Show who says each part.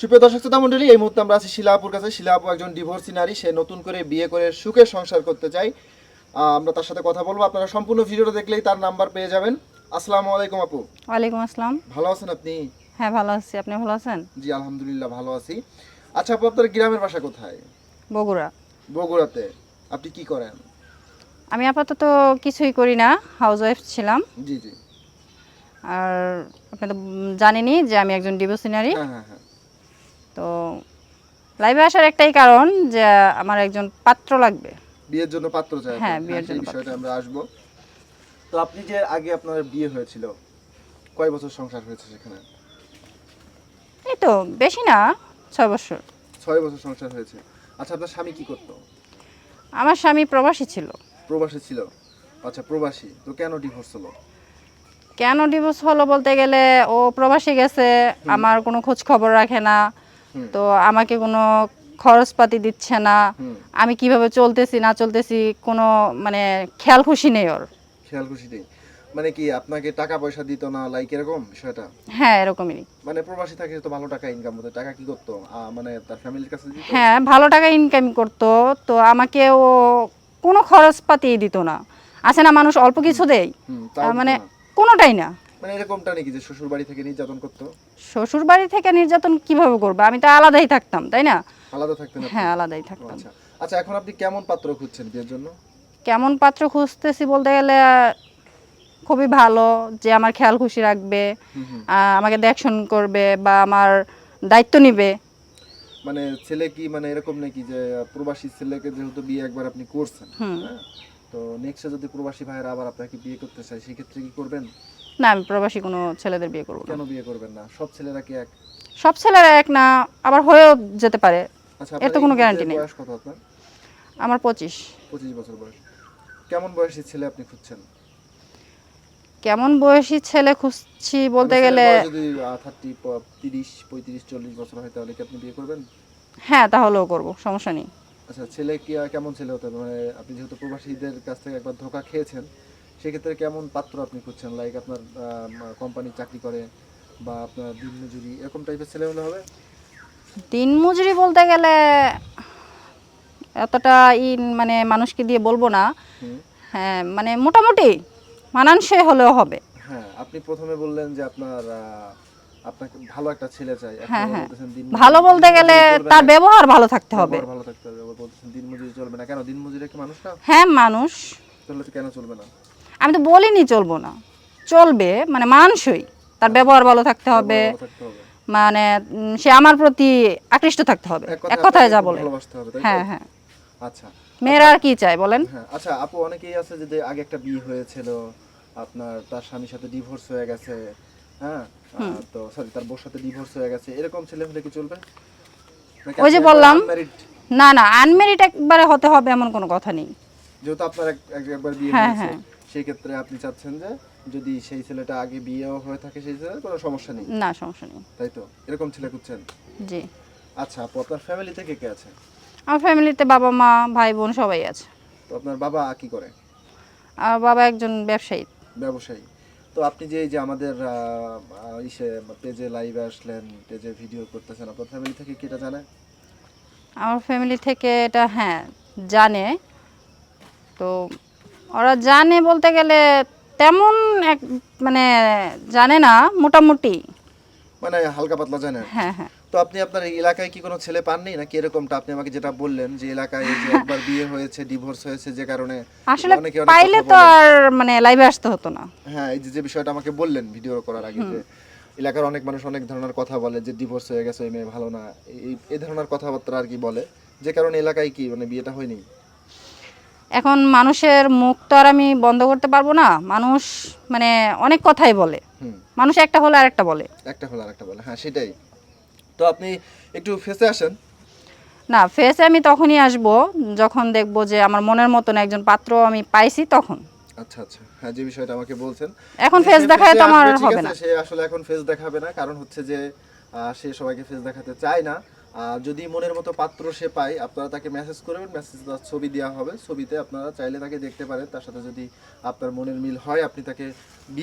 Speaker 1: সুপ্রিয় দর্শক শ্রোতা মণ্ডলী এই মুহূর্তে আমরা আছি শিলাপুর কাছে। শিলাপু একজন ডিভোর্সি নারী সে নতুন করে বিয়ে করে সুখে সংসার করতে চাই আমরা তার সাথে কথা বলব। আপনারা সম্পূর্ণ ভিডিওটা দেখলেই তার নাম্বার পেয়ে যাবেন। আসসালামু আলাইকুম আপু।
Speaker 2: ওয়ালাইকুম আসসালাম।
Speaker 1: ভালো আছেন আপনি?
Speaker 2: হ্যাঁ ভালো আছি। আপনি ভালো আছেন?
Speaker 1: জি আলহামদুলিল্লাহ ভালো আছি। আচ্ছা আপু আপনার গ্রামের বাসা কোথায়?
Speaker 2: বগুড়া।
Speaker 1: বগুড়াতে। আপনি কি করেন?
Speaker 2: আমি আপাতত কিছুই করি না হাউস ওয়াইফ ছিলাম।
Speaker 1: জি জি।
Speaker 2: আর আপনি তো জানেনই যে আমি একজন ডিভোর্সিনারি
Speaker 1: হ্যাঁ হ্যাঁ হ্যাঁ।
Speaker 2: তো লাইভে আসার একটাই কারণ যে আমার একজন পাত্র লাগবে।
Speaker 1: বিয়ের জন্য পাত্র চাই
Speaker 2: হ্যাঁ, বিয়ের
Speaker 1: সেই
Speaker 2: জন্য
Speaker 1: বিষয়টা আমরা আসব। তো আপনি যে আগে আপনার বিয়ে হয়েছিল কয় বছর সংসার হয়েছে সেখানে?
Speaker 2: এই তো বেশি না ছয় বছর।
Speaker 1: ছয় বছর সংসার হয়েছে। আচ্ছা আপনার স্বামী কি করতো?
Speaker 2: আমার স্বামী প্রবাসী ছিল।
Speaker 1: প্রবাসী ছিল। আচ্ছা প্রবাসী। তো কেন ডিভোর্স হলো?
Speaker 2: কেন ডিভোর্স হলো বলতে গেলে ও প্রবাসী গেছে আমার কোনো খোঁজ খবর রাখে না। তো আমাকে কোনো খরচপাতি দিচ্ছে না। আমি কীভাবে চলতেছি না চলতেছি কোনো মানে খেয়াল খুশি নেই ওর।
Speaker 1: খেয়াল খুশি নেই। মানে কি আপনাকে টাকা পয়সা দিত না লাইক এরকম বিষয়টা?
Speaker 2: হ্যাঁ এরকমই।
Speaker 1: মানে প্রবাসী থাকে তো ভালো টাকা ইনকাম হতো টাকা কি করতো? মানে তার ফ্যামিলির কাছে দিত?
Speaker 2: হ্যাঁ ভালো টাকা ইনকাম করতো তো আমাকে ও কোনো খরচপাতি দিত না। আছে না মানুষ অল্প কিছু দেয়? মানে কোনোটাই না।
Speaker 1: মানে এরকমটা নাকি যে শ্বশুর বাড়ি থেকে নির্যাতন করতো?
Speaker 2: শ্বশুর বাড়ি থেকে নির্যাতন কীভাবে করব? আমি তো আলাদাই থাকতাম তাই না?
Speaker 1: আলাদা থাকতেন আপনি?
Speaker 2: হ্যাঁ আলাদাই থাকতাম।
Speaker 1: আচ্ছা। আচ্ছা এখন আপনি কেমন পাত্র খুঁজছেন বিয়ের জন্য?
Speaker 2: কেমন পাত্র খুঁজতেছি বলতে গেলে আহ, খুবই ভালো যে আমার খেয়াল খুশি রাখবে
Speaker 1: হুম হুম।
Speaker 2: আহ, আমাকে দেখশন করবে বা আমার দায়িত্ব নিবে।
Speaker 1: মানে ছেলে কি মানে এরকম নাকি যে প্রবাসী ছেলেকে যেহেতু বিয়ে একবার আপনি করছেন
Speaker 2: হুম।
Speaker 1: হ্যাঁ? তো নেক্সটে যদি প্রবাসী ভাইয়েরা আবার আপনাকে বিয়ে করতে চায় সেক্ষেত্রে কি করবেন?
Speaker 2: না আমি প্রবাসী কোনো ছেলেদের বিয়ে করব না।
Speaker 1: কেন বিয়ে করবেন না? সব ছেলেরা কি এক?
Speaker 2: সব ছেলেরা এক না আবার হয়েও যেতে পারে।
Speaker 1: আচ্ছা
Speaker 2: এর তো
Speaker 1: আপনার
Speaker 2: কোনো
Speaker 1: এই
Speaker 2: guarantee নেই।
Speaker 1: বয়স কত আপনার?
Speaker 2: আমার পঁচিশ।
Speaker 1: পঁচিশ বছর বয়স। কেমন বয়সী ছেলে আপনি খুঁজছেন?
Speaker 2: কেমন বয়সী ছেলে খুঁজছি বলতে
Speaker 1: মানে
Speaker 2: গেলে
Speaker 1: বয়স যদি থার্টি তিরিশ পঁয়ত্রিশ চল্লিশ বছর হয় তাহলে কি আপনি বিয়ে করবেন?
Speaker 2: হ্যাঁ তাহলেও করব সমস্যা নেই।
Speaker 1: আচ্ছা ছেলে কি আর কেমন ছেলে হতে হবে মানে আপনি যেহেতু প্রবাসীদের কাছ থেকে একবার ধোকা খেয়েছেন সেক্ষেত্রে কেমন পাত্র আপনি খুঁজছেন? লাইক আপনার কোম্পানি চাকরি করে বা আপনার দিনমজুরি এরকম টাইপের ছেলে হলে হবে?
Speaker 2: দিনমজুরি বলতে গেলে এতটা ই মানে মানুষকে দিয়ে বলব না। হ্যাঁ মানে মোটামুটি মানানসই হলেও হবে।
Speaker 1: হ্যাঁ আপনি প্রথমে বললেন যে আপনার আপনাকে ভালো একটা ছেলে চাই।
Speaker 2: হ্যাঁ, হ্যাঁ। ভালো বলতে গেলে তার ব্যবহার ভালো থাকতে হবে।
Speaker 1: ভালো থাকতে হবে। বলতেছেন দিনমজুরি চলবে না। কেন? দিনমজুরি কি মানুষ না?
Speaker 2: হ্যাঁ মানুষ।
Speaker 1: চললে তো কেন চলবে না?
Speaker 2: আমি তো বলিনি চলবো না। চলবে মানে মানসই। তার ব্যবহার ভালো থাকতে হবে। মানে সে আমার প্রতি আকৃষ্ট থাকতে হবে। এক কথায় যা বলে? হ্যাঁ হ্যাঁ।
Speaker 1: আচ্ছা।
Speaker 2: মেয়েরা আর কি চায় বলেন?
Speaker 1: হ্যাঁ আচ্ছা আপু অনেকেই আছে যে আগে একটা বিয়ে হয়েছিল আপনার তার স্বামীর সাথে ডিভোর্স হয়ে গেছে হ্যাঁ? তো সরি তার বউর সাথে ডিভোর্স হয়ে গেছে এরকম ছেলে হলে কি চলবে?
Speaker 2: ওই যে বললাম। না না আনমেরিড একবারে হতে হবে এমন কোনো কথা নেই।
Speaker 1: যেহেতু আপনার এক- এক- একবার বিয়ে
Speaker 2: হ্যাঁ,
Speaker 1: হয়েছে।
Speaker 2: হ্যাঁ।
Speaker 1: সেই ক্ষেত্রে আপনি চাচ্ছেন যে যদি সেই ছেলেটা আগে বিয়েও হয়ে থাকে সেই ছেলে কোনো সমস্যা নেই।
Speaker 2: না সমস্যা নেই।
Speaker 1: তাই তো? এরকম ছেলে খুঁজছেন?
Speaker 2: জি।
Speaker 1: আচ্ছা আপু আপনার ফ্যামিলিতে কে কে আছে?
Speaker 2: আমার ফ্যামিলিতে বাবা মা ভাই বোন সবাই আছে।
Speaker 1: তো আপনার বাবা কি করে?
Speaker 2: আমার বাবা একজন ব্যবসায়ী।
Speaker 1: ব্যবসায়ী। তো আপনি যে এই যে আমাদের ইসে পেজে লাইভে আসলেন পেজে ভিডিও করতেছেন আপনার ফ্যামিলি থেকে কি এটা জানে?
Speaker 2: আমার ফ্যামিলি থেকে এটা হ্যাঁ জানে। তো ওরা জানে বলতে গেলে তেমন এক মানে জানে না মোটামুটি।
Speaker 1: মানে হালকা পাতলা জানে।
Speaker 2: হ্যাঁ হ্যাঁ।
Speaker 1: তো আপনি আপনার এলাকায় কি কোনো ছেলে পাননি? নাকি এরকমটা আপনি আমাকে যেটা বললেন যে এলাকায় যে একবার বিয়ে হয়েছে ডিভোর্স হয়েছে যে কারণে
Speaker 2: আসলে পাইলে তো আর মানে লাইভে আসতে হতো না।
Speaker 1: হ্যাঁ এই যে যে বিষয়টা আমাকে বললেন ভিডিও করার আগে যে এলাকার অনেক মানুষ অনেক ধরনের কথা বলে যে ডিভোর্স হয়ে গেছে ওই মেয়ে ভালো না এই এই ধরনের কথাবার্তা আর কি বলে। যে কারণে এলাকায় কি মানে বিয়েটা হয়নি?
Speaker 2: এখন মানুষের মুখ তো আর আমি বন্ধ করতে পারব না। মানুষ মানে অনেক কথাই বলে। মানুষ একটা হলে আরেকটা বলে।
Speaker 1: একটা হলো আর একটা বলে হ্যাঁ সেটাই। তো আপনি একটু ফেসে আসেন।
Speaker 2: না ফেসে আমি তখনই আসব যখন দেখব যে আমার মনের মতন একজন পাত্র আমি পাইছি তখন।
Speaker 1: আচ্ছা আচ্ছা হ্যাঁ যে বিষয়টা আমাকে বলছেন।
Speaker 2: এখন ফেস দেখায় তো আমার হবে না।
Speaker 1: সে আসলে এখন ফেস দেখাবে না কারণ হচ্ছে যে সে সবাইকে ফেস দেখাতে চায় না। যদি মনের মতো পাত্র সে পায়, আপনারা তাকে মেসেজ করবেন মেসেজ ছবি দেওয়া হবে। ছবিতে আপনারা চাইলে তাকে দেখতে পারেন। তার সাথে যদি আপনার মনের মিল হয়, আপনি তাকে